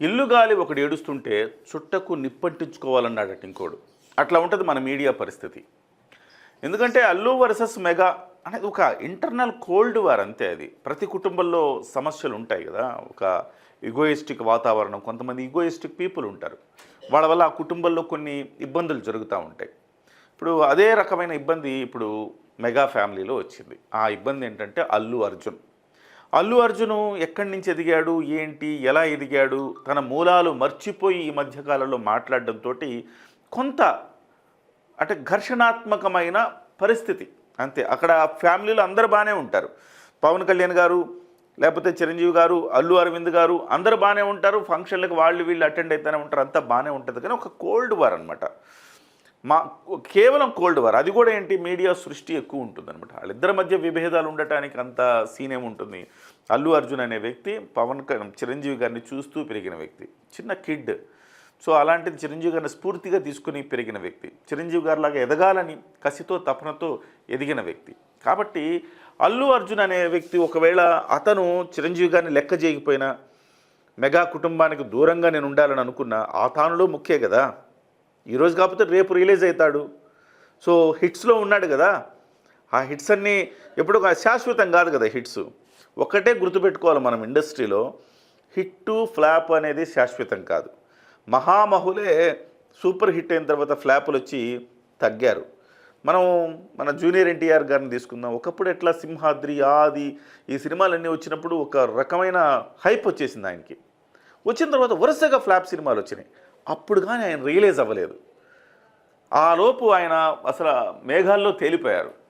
ఇల్లు గాలి ఒకడు ఏడుస్తుంటే చుట్టకు నిప్పట్టించుకోవాలన్నాడట ఇంకోడు. అట్లా ఉంటుంది మన మీడియా పరిస్థితి. ఎందుకంటే అల్లు వర్సెస్ మెగా అనేది ఒక ఇంటర్నల్ కోల్డ్ వార్ అంతే అది. ప్రతి కుటుంబంలో సమస్యలు ఉంటాయి కదా. ఒక ఇగోయిస్టిక్ వాతావరణం కొంతమంది ఇగోయిస్టిక్ పీపుల్ ఉంటారు. వాళ్ళ వల్ల ఆ కుటుంబంలో కొన్ని ఇబ్బందులు జరుగుతూ ఉంటాయి. ఇప్పుడు అదే రకమైన ఇబ్బంది ఇప్పుడు మెగా ఫ్యామిలీలో వచ్చింది. ఆ ఇబ్బంది ఏంటంటే అల్లు అర్జున్. అల్లు అర్జును ఎక్కడి నుంచి ఎదిగాడు? ఏంటి? ఎలా ఎదిగాడు? తన మూలాలు మర్చిపోయి ఈ మధ్యకాలంలో మాట్లాడడంతో కొంత అంటే ఘర్షణాత్మకమైన పరిస్థితి. అంతే. అక్కడ ఫ్యామిలీలో అందరు బాగానే ఉంటారు. పవన్ కళ్యాణ్ గారు లేకపోతే చిరంజీవి గారు అల్లు అరవింద్ గారు అందరు బాగానే ఉంటారు. ఫంక్షన్లకు వాళ్ళు వీళ్ళు అటెండ్ అవుతూనే ఉంటారు. అంతా బాగానే ఉంటుంది. కానీ ఒక కోల్డ్ వార్ అనమాట మా కేవలం కోల్డ్ వార్. అది కూడా ఏంటి? మీడియా సృష్టి ఎక్కువ ఉంటుంది అనమాట వాళ్ళిద్దరి మధ్య విభేదాలు ఉండటానికి అంత సీన్ ఏముంటుంది? అల్లు అర్జున్ అనే వ్యక్తి పవన్ చిరంజీవి గారిని చూస్తూ పెరిగిన వ్యక్తి చిన్న కిడ్. సో అలాంటిది చిరంజీవి గారిని స్ఫూర్తిగా తీసుకుని పెరిగిన వ్యక్తి చిరంజీవి గారిలాగా ఎదగాలని కసితో తపనతో ఎదిగిన వ్యక్తి. కాబట్టి అల్లు అర్జున్ అనే వ్యక్తి ఒకవేళ అతను చిరంజీవి గారిని లెక్క చేయకపోయినా మెగా కుటుంబానికి దూరంగా నేను ఉండాలని అనుకున్న ఆ తానులో ముఖ్యే కదా. ఈరోజు కాకపోతే రేపు రిలీజ్ అవుతాడు. సో హిట్స్లో ఉన్నాడు కదా. ఆ హిట్స్ అన్నీ ఎప్పుడు శాశ్వతం కాదు కదా హిట్స్. ఒకటే గుర్తుపెట్టుకోవాలి మనం ఇండస్ట్రీలో హిట్టు ఫ్లాప్ అనేది శాశ్వతం కాదు. మహామహులే సూపర్ హిట్ అయిన తర్వాత ఫ్లాపులు వచ్చి తగ్గారు. మనం మన జూనియర్ ఎన్టీఆర్ గారిని తీసుకుందాం. ఒకప్పుడు ఎట్లా సింహాద్రి ఆది ఈ సినిమాలన్నీ వచ్చినప్పుడు ఒక రకమైన హైప్ వచ్చేసింది ఆయనకి. వచ్చిన తర్వాత వరుసగా ఫ్లాప్ సినిమాలు వచ్చినాయి. అప్పుడు కానీ ఆయన రియలైజ్ అవ్వలేదు. ఆ లోపు ఆయన అసలు మేఘాల్లో తేలిపోయారు.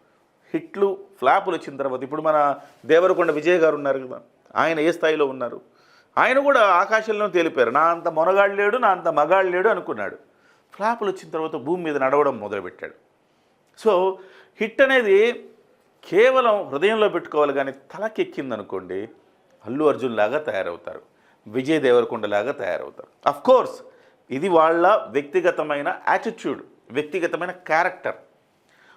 హిట్లు ఫ్లాపులు వచ్చిన తర్వాత ఇప్పుడు మన దేవరకొండ విజయ్ గారు ఉన్నారు కదా ఆయన ఏ స్థాయిలో ఉన్నారు? ఆయన కూడా ఆకాశంలో తేలిపోయారు. నా అంత మొనగాడు లేడు నా అంత మగాడు లేడు అనుకున్నాడు. ఫ్లాపులు వచ్చిన తర్వాత భూమి మీద నడవడం మొదలుపెట్టాడు. సో హిట్ అనేది కేవలం హృదయంలో పెట్టుకోవాలి కానీ తలకెక్కింది అనుకోండి అల్లు అర్జున్ లాగా తయారవుతారు. విజయ్ దేవరకొండ లాగా తయారవుతారు. అఫ్ కోర్స్ ఇది వాళ్ళ వ్యక్తిగతమైన యాటిట్యూడ్ వ్యక్తిగతమైన క్యారెక్టర్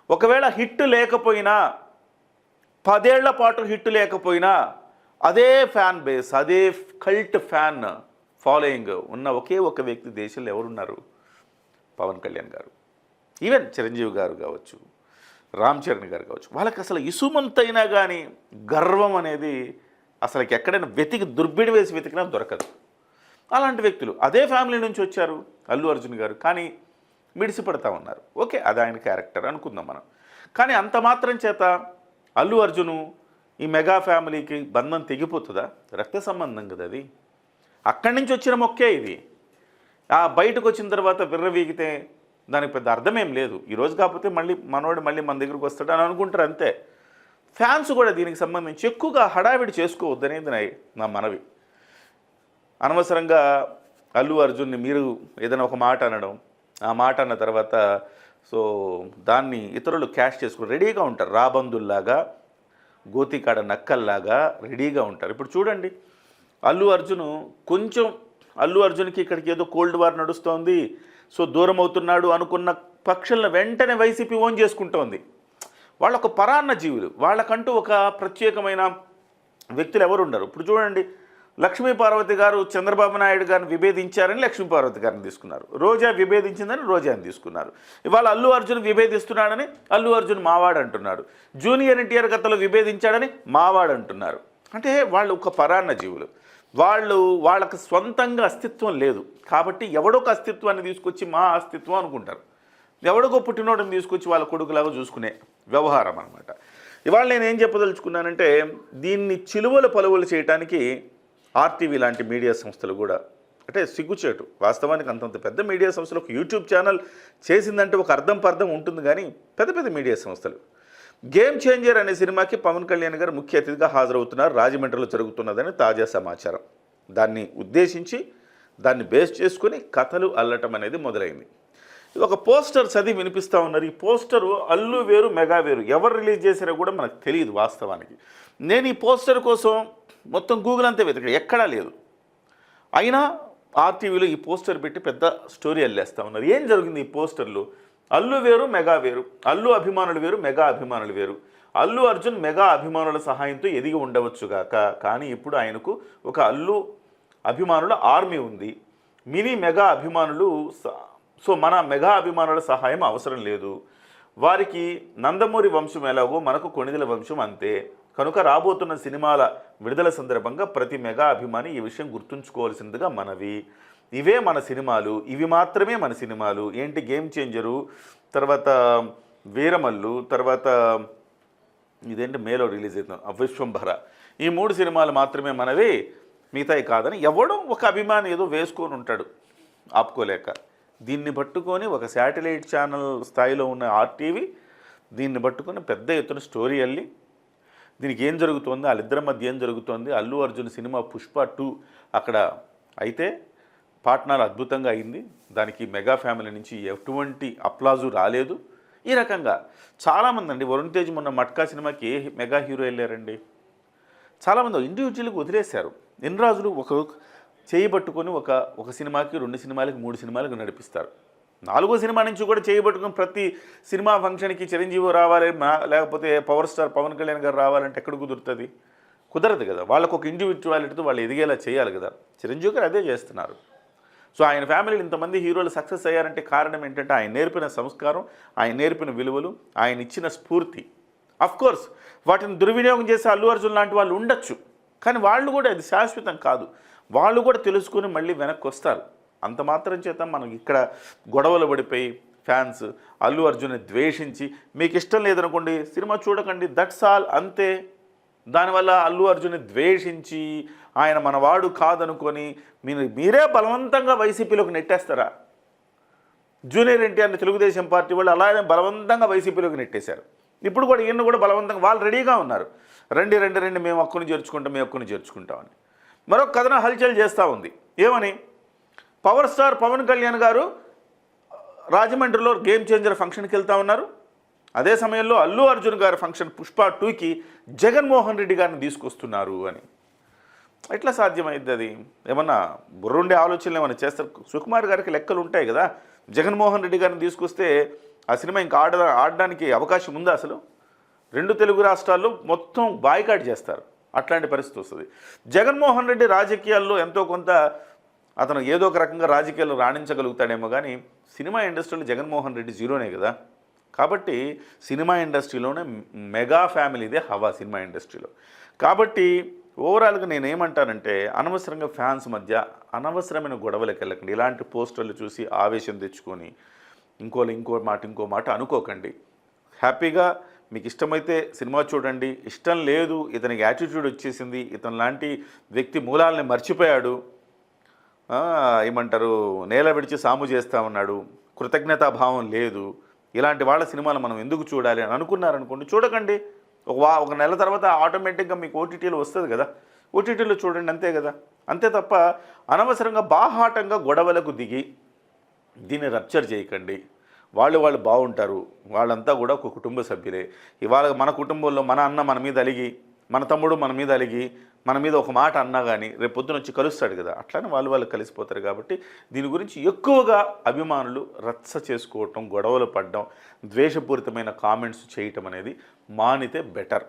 ఒకవేళ హిట్ లేకపోయినా పదేళ్ళ పాటు హిట్ లేకపోయినా అదే ఫ్యాన్ బేస్ అదే కల్ట్ ఫ్యాన్ ఫాలోయింగ్ ఉన్న ఒకే ఒక వ్యక్తి దేశంలో ఎవరున్నారు? పవన్ కళ్యాణ్ గారు. ఈవెన్ చిరంజీవి గారు కావచ్చు రామ్ చరణ్ గారు కావచ్చు. వాళ్ళకి అసలు ఇసుమంతైనా కానీ గర్వం అనేది అసలు ఎక్కడైనా వెతికి దుర్బిడి వేసి వెతికినా దొరకదు. అలాంటి వ్యక్తులు అదే ఫ్యామిలీ నుంచి వచ్చారు అల్లు అర్జున్ గారు. కానీ మిడిసిపడతా ఉన్నారు. ఓకే అది ఆయన క్యారెక్టర్ అనుకుందాం మనం. కానీ అంత మాత్రం చేత అల్లు అర్జును ఈ మెగా ఫ్యామిలీకి బంధం తెగిపోతుందా? రక్త సంబంధం కదా అది. అక్కడి నుంచి వచ్చిన మొక్కే ఇది. ఆ బయటకు వచ్చిన తర్వాత విర్రవీగితే దానికి పెద్ద అర్థమేం లేదు. ఈరోజు కాకపోతే మళ్ళీ మనోడు మళ్ళీ మన దగ్గరకు వస్తాడు అని అనుకుంటారు అంతే. ఫ్యాన్స్ కూడా దీనికి సంబంధించి ఎక్కువగా హడావిడి చేసుకోవద్దనేది నా నా మనవి. అనవసరంగా అల్లు అర్జున్ని మీరు ఏదైనా ఒక మాట అనడం ఆ మాట అన్న తర్వాత సో దాన్ని ఇతరులు క్యాష్ చేసుకుని రెడీగా ఉంటారు. రాబందుల్లాగా గోతికాడ నక్కల్లాగా రెడీగా ఉంటారు. ఇప్పుడు చూడండి అల్లు అర్జును కొంచెం అల్లు అర్జున్కి ఇక్కడికి ఏదో కోల్డ్ వార్ నడుస్తోంది సో దూరం అవుతున్నాడు అనుకున్న పక్షులను వెంటనే వైసీపీ ఓన్ చేసుకుంటోంది. వాళ్ళ ఒక పరాన్న జీవులు. వాళ్ళకంటూ ఒక ప్రత్యేకమైన వ్యక్తులు ఎవరు ఉండరు ఇప్పుడు చూడండి లక్ష్మీపార్వతి గారు చంద్రబాబు నాయుడు గారిని విభేదించారని లక్ష్మీపార్వతి గారిని తీసుకున్నారు. రోజా విభేదించిందని రోజాని తీసుకున్నారు. ఇవాళ అల్లు అర్జున్ విభేదిస్తున్నాడని అల్లు అర్జున్ మావాడు అంటున్నాడు. జూనియర్ ఎన్టీఆర్ గతలో విభేదించాడని మావాడు అంటున్నారు. అంటే వాళ్ళు ఒక పరాన్న జీవులు. వాళ్ళు వాళ్ళకి సొంతంగా అస్తిత్వం లేదు. కాబట్టి ఎవడొక అస్తిత్వాన్ని తీసుకొచ్చి మా అస్తిత్వం అనుకుంటారు. ఎవడొక పుట్టినోడిని తీసుకొచ్చి వాళ్ళ కొడుకులాగా చూసుకునే వ్యవహారం అనమాట ఇవాళ నేను ఏం చెప్పదలుచుకున్నానంటే దీన్ని చిలువలు పలువలు చేయటానికి ఆర్టీవీ లాంటి మీడియా సంస్థలు కూడా అంటే సిగ్గుచేటు. వాస్తవానికి అంతంత పెద్ద మీడియా సంస్థలు ఒక యూట్యూబ్ ఛానల్ చేసిందంటే ఒక అర్థం పర్థం ఉంటుంది కానీ పెద్ద పెద్ద మీడియా సంస్థలు. గేమ్ చేంజర్ అనే సినిమాకి పవన్ కళ్యాణ్ గారు ముఖ్య అతిథిగా హాజరవుతున్నారు. రాజమండ్రిలో జరుగుతున్నదని తాజా సమాచారం. దాన్ని ఉద్దేశించి దాన్ని బేస్ చేసుకుని కథలు అల్లటం అనేది మొదలైంది. ఇది ఒక పోస్టర్ చదివి వినిపిస్తూ ఉన్నారు. ఈ పోస్టరు అల్లు వేరు మెగా వేరు. ఎవరు రిలీజ్ చేశారో కూడా మనకు తెలియదు వాస్తవానికి. నేను ఈ పోస్టర్ కోసం మొత్తం గూగుల్ అంతే వెతికా ఎక్కడా లేదు. అయినా ఆర్టీవీలో ఈ పోస్టర్ పెట్టి పెద్ద స్టోరీ అల్లేస్తూ ఉన్నారు. ఏం జరిగింది ఈ పోస్టర్లు? అల్లు వేరు మెగా వేరు. అల్లు అభిమానులు వేరు మెగా అభిమానులు వేరు. అల్లు అర్జున్ మెగా అభిమానుల సహాయంతో ఎదిగి ఉండవచ్చుగాక కానీ ఇప్పుడు ఆయనకు ఒక అల్లు అభిమానుల ఆర్మీ ఉంది. మినీ మెగా అభిమానులు స- సో మన మెగా అభిమానుల సహాయం అవసరం లేదు. వారికి నందమూరి వంశం ఎలాగో మనకు కొణిదెల వంశం అంతే. కనుక రాబోతున్న సినిమాల విడుదల సందర్భంగా ప్రతి మెగా అభిమాని ఈ విషయం గుర్తుంచుకోవాల్సిందిగా మనవి. ఇవే మన సినిమాలు ఇవి మాత్రమే మన సినిమాలు. ఏంటి గేమ్ చేంజరు? తర్వాత వీరమల్లు తర్వాత ఇదేంటి మేలో రిలీజ్ అవుతుంది అవిశ్వంభర. విశ్వంభర ఈ మూడు సినిమాలు మాత్రమే మనవి. మిగతాయి కాదని ఎవడో ఒక అభిమాని ఏదో వేసుకొని ఉంటాడు. ఆపుకోలేక. దీన్ని పట్టుకొని ఒక శాటిలైట్ ఛానల్ స్థాయిలో ఉన్న ఆర్టీవీ దీన్ని పట్టుకొని పెద్ద ఎత్తున స్టోరీ అల్లి దీనికి ఏం జరుగుతోంది వాళ్ళిద్దరి మధ్య ఏం జరుగుతోంది అల్లు అర్జున్ సినిమా పుష్ప టూ అక్కడ అయితే పాట్నాలు అద్భుతంగా అయింది. దానికి మెగా ఫ్యామిలీ నుంచి ఎటువంటి అప్లాజు రాలేదు. ఈ రకంగా చాలామంది అండి వరుణ్ తేజ్ మొన్న మట్కా సినిమాకి ఏ మెగా హీరో వెళ్ళారండి? చాలామంది ఇండివిజువల్గా వదిలేశారు. ఎన్ని రాజులు ఒక చేయబట్టుకొని ఒక ఒక సినిమాకి రెండు సినిమాలకి మూడు సినిమాలకు నడిపిస్తారు. నాలుగో సినిమా నుంచి కూడా చేయబట్టుకుని ప్రతి సినిమా ఫంక్షన్కి చిరంజీవి రావాలి మా- లేకపోతే పవర్ స్టార్ పవన్ కళ్యాణ్ గారు రావాలంటే ఎక్కడ కుదురుతుంది? కుదరదు కదా. వాళ్ళకు ఒక ఇండివిజువాలిటీతో వాళ్ళు ఎదిగేలా చేయాలి కదా. చిరంజీవి గారు అదే చేస్తున్నారు. సో ఆయన ఫ్యామిలీలో ఇంతమంది హీరోలు సక్సెస్ అయ్యారంటే కారణం ఏంటంటే ఆయన నేర్పిన సంస్కారం ఆయన నేర్పిన విలువలు ఆయన ఇచ్చిన స్ఫూర్తి. అఫ్కోర్స్ వాటిని దుర్వినియోగం చేసే అల్లు అర్జున్ లాంటి వాళ్ళు ఉండొచ్చు. కానీ వాళ్ళు కూడా అది శాశ్వతం కాదు. వాళ్ళు కూడా తెలుసుకుని మళ్ళీ వెనక్కి వస్తారు అంత మాత్రం చేత మనం ఇక్కడ గొడవలు పడిపోయి ఫ్యాన్స్ అల్లు అర్జున్ని ద్వేషించి మీకు ఇష్టం లేదనుకోండి సినిమా చూడకండి దట్స్ ఆల్ అంతే. దానివల్ల అల్లు అర్జున్ని ద్వేషించి ఆయన మనవాడు కాదనుకొని మీరు మీరే బలవంతంగా వైసీపీలోకి నెట్టేస్తారా? జూనియర్ ఎన్టీఆర్ని తెలుగుదేశం పార్టీ వాళ్ళు అలానే బలవంతంగా వైసీపీలోకి నెట్టేశారు. ఇప్పుడు కూడా ఈయన కూడా బలవంతంగా వాళ్ళు రెడీగా ఉన్నారు. రండి రండి రండి మేము హక్కుని చేర్చుకుంటాం మేము హక్కుని చేర్చుకుంటామని మరొక కథన హల్చల్ చేస్తూ ఉంది. ఏమని? పవర్ స్టార్ పవన్ కళ్యాణ్ గారు రాజమండ్రిలో గేమ్ చేంజర్ ఫంక్షన్కి వెళ్తా ఉన్నారు. అదే సమయంలో అల్లు అర్జున్ గారి ఫంక్షన్ పుష్ప టూకి జగన్మోహన్ రెడ్డి గారిని తీసుకొస్తున్నారు అని. ఎట్లా సాధ్యమైంది అది? ఏమన్నా బుర్రుండే ఆలోచనలు ఏమైనా చేస్తారు? సుకుమార్ గారికి లెక్కలు ఉంటాయి కదా. జగన్మోహన్ రెడ్డి గారిని తీసుకొస్తే ఆ సినిమా ఇంకా ఆడ ఆడడానికి అవకాశం ఉందా అసలు? రెండు తెలుగు రాష్ట్రాల్లో మొత్తం బాయ్కాట్ చేస్తారు. అట్లాంటి పరిస్థితి వస్తుంది. జగన్మోహన్ రెడ్డి రాజకీయాల్లో ఎంతో కొంత అతను ఏదో ఒక రకంగా రాజకీయాల్లో రాణించగలుగుతాడేమో కానీ సినిమా ఇండస్ట్రీలో జగన్మోహన్ రెడ్డి జీరోనే కదా. కాబట్టి సినిమా ఇండస్ట్రీలోనే మెగా ఫ్యామిలీదే హవా సినిమా ఇండస్ట్రీలో. కాబట్టి ఓవరాల్గా నేను ఏమంటానంటే అనవసరంగా ఫ్యాన్స్ మధ్య అనవసరమైన గొడవలకు వెళ్ళకండి ఇలాంటి పోస్టర్లు చూసి ఆవేశం తెచ్చుకొని ఇంకోలు ఇంకో మాట ఇంకో మాట అనుకోకండి. హ్యాపీగా మీకు ఇష్టమైతే సినిమా చూడండి. ఇష్టం లేదు ఇతనికి యాటిట్యూడ్ వచ్చేసింది ఇతను లాంటి వ్యక్తి మూలాలని మర్చిపోయాడు. ఏమంటారు నేల విడిచి సాము చేస్తా ఉన్నాడు. కృతజ్ఞతాభావం లేదు. ఇలాంటి వాళ్ళ సినిమాలు మనం ఎందుకు చూడాలి అని అనుకున్నారనుకోండి చూడకండి. ఒక వా ఒక నెల తర్వాత ఆటోమేటిక్గా మీకు ఓటీటీలో వస్తుంది కదా. ఓటీటీలో చూడండి అంతే కదా. అంతే తప్ప అనవసరంగా బాహాటంగా గొడవలకు దిగి దీన్ని రప్చర్ చేయకండి. వాళ్ళు వాళ్ళు బాగుంటారు. వాళ్ళంతా కూడా ఒక కుటుంబ సభ్యులే. ఇవాళ మన కుటుంబంలో మన అన్న మన మీద అలిగి మన తమ్ముడు మన మీద అలిగి మన మీద ఒక మాట అన్నా కానీ రేపు పొద్దున వచ్చి కలుస్తాడు కదా. అట్లానే వాళ్ళు వాళ్ళు కలిసిపోతారు కాబట్టి దీని గురించి ఎక్కువగా అభిమానులు రచ్చ చేసుకోవటం గొడవలు పడడం ద్వేషపూరితమైన కామెంట్స్ చేయటం అనేది మానితే బెటర్.